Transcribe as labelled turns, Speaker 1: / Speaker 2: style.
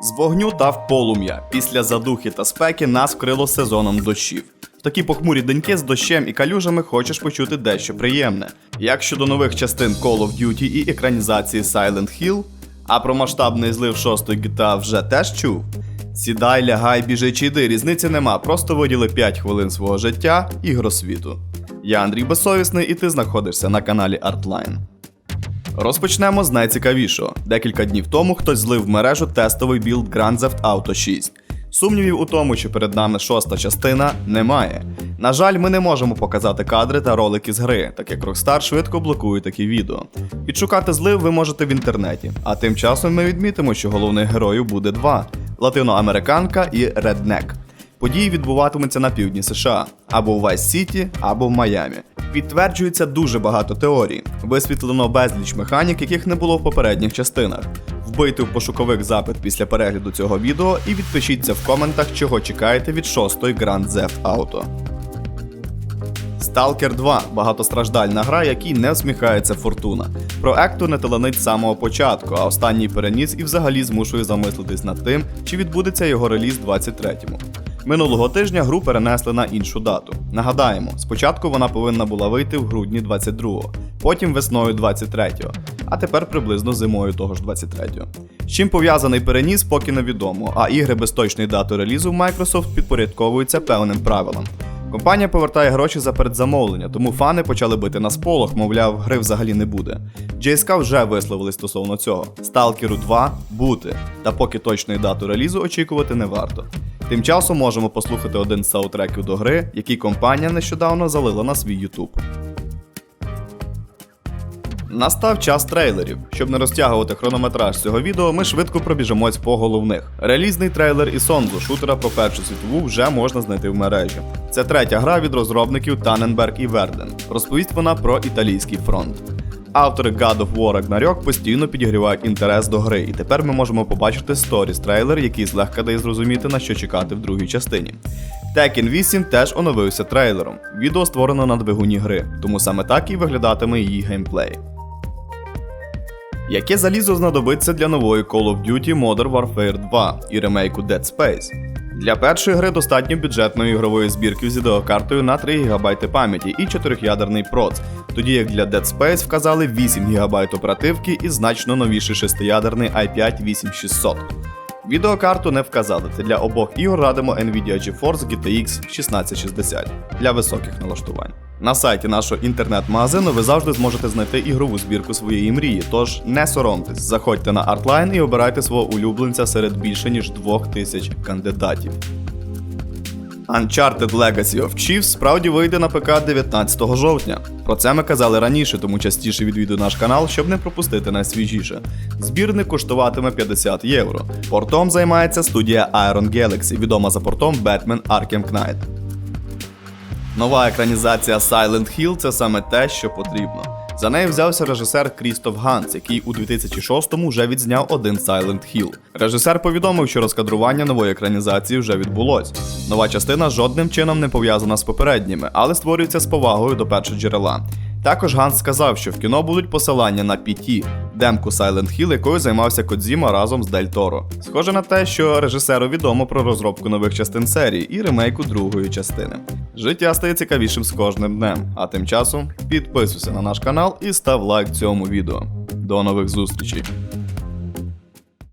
Speaker 1: З вогню та полум'я. Після задухи та спеки нас вкрило сезоном дощів. В такі похмурі деньки з дощем і калюжами хочеш почути дещо приємне. Як щодо нових частин Call of Duty і екранізації Silent Hill, а про масштабний злив 6 GTA вже теж чув. Сідай, лягай, біжи чи йди, різниці нема, просто виділи 5 хвилин свого життя ігросвіту. Я Андрій Безсовісний, і ти знаходишся на каналі Artline. Розпочнемо з найцікавішого. Декілька днів тому хтось злив в мережу тестовий білд Grand Theft Auto 6. Сумнівів у тому, що перед нами шоста частина, немає. На жаль, ми не можемо показати кадри та ролики з гри, так як Rockstar швидко блокує такі відео. Підшукати злив ви можете в інтернеті, а тим часом ми відмітимо, що головних героїв буде два: латиноамериканка і Реднек. Події відбуватимуться на півдні США або в Вайс Сіті, або в Майамі. Підтверджується дуже багато теорій. Висвітлено безліч механік, яких не було в попередніх частинах. Вбийте в пошуковик запит після перегляду цього відео і відпишіться в коментах, чого чекаєте від шостої Grand Theft Auto. Stalker 2 багатостраждальна гра, якій не всміхається фортуна. Проекту не таланить з самого початку, а останній переніс і взагалі змушує замислитись над тим, чи відбудеться його реліз 23-му. Минулого тижня гру перенесли на іншу дату. Нагадаємо, спочатку вона повинна була вийти в грудні 22-го, потім весною 23-го, а тепер приблизно зимою того ж 23-го. З чим пов'язаний переніс, поки невідомо, а ігри без точної дати релізу в Microsoft підпорядковуються певним правилам. Компанія повертає гроші за передзамовлення, тому фани почали бити на сполох, мовляв, гри взагалі не буде. JSK вже висловили стосовно цього. Сталкеру 2 бути, та поки точної дату релізу очікувати не варто. Тим часом можемо послухати один з саутреків до гри, який компанія нещодавно залила на свій YouTube. Настав час трейлерів. Щоб не розтягувати хронометраж цього відео, ми швидко пробіжимось по головних. Релізний трейлер Ісонзу шутера про Першу світову вже можна знайти в мережі. Це третя гра від розробників Таненберг і Верден. Розповість вона про італійський фронт. Автори God of War Ragnarok постійно підігрівають інтерес до гри, і тепер ми можемо побачити сторіс трейлер, який злегка дає зрозуміти, на що чекати в другій частині. Tekken 8 теж оновився трейлером. Відео створено на двигуні гри, тому саме так і виглядатиме її геймплей. Яке залізо знадобиться для нової Call of Duty Modern Warfare 2 і ремейку Dead Space? Для першої гри достатньо бюджетної ігрової збірки з відеокартою на 3 ГБ пам'яті і 4-ядерний проц, тоді як для Dead Space вказали 8 ГБ оперативки і значно новіший 6-ядерний i5 8600. Відеокарту не вказали, це для обох ігор радимо Nvidia GeForce GTX 1660 для високих налаштувань. На сайті нашого інтернет-магазину ви завжди зможете знайти ігрову збірку своєї мрії, тож не соромтесь, заходьте на Artline і обирайте свого улюбленця серед більше ніж 2000 кандидатів. Uncharted Legacy of Chiefs справді вийде на ПК 19 жовтня. Про це ми казали раніше, тому частіше відвідуй наш канал, щоб не пропустити найсвіжіше. Збірник коштуватиме 50 євро. Портом займається студія Iron Galaxy, відома за портом Batman Arkham Knight. Нова екранізація Silent Hill це саме те, що потрібно. За нею взявся режисер Крістоф Ганс, який у 2006-му вже відзняв один Silent Hill. Режисер повідомив, що розкадрування нової екранізації вже відбулось. Нова частина жодним чином не пов'язана з попередніми, але створюється з повагою до першоджерела. Також Ганс сказав, що в кіно будуть посилання на PT, демку Silent Hill, якою займався Кодзіма разом з Дель Торо. Схоже на те, що режисеру відомо про розробку нових частин серії і ремейку другої частини. Життя стає цікавішим з кожним днем, а тим часом підписуйся на наш канал і став лайк цьому відео. До нових зустрічей!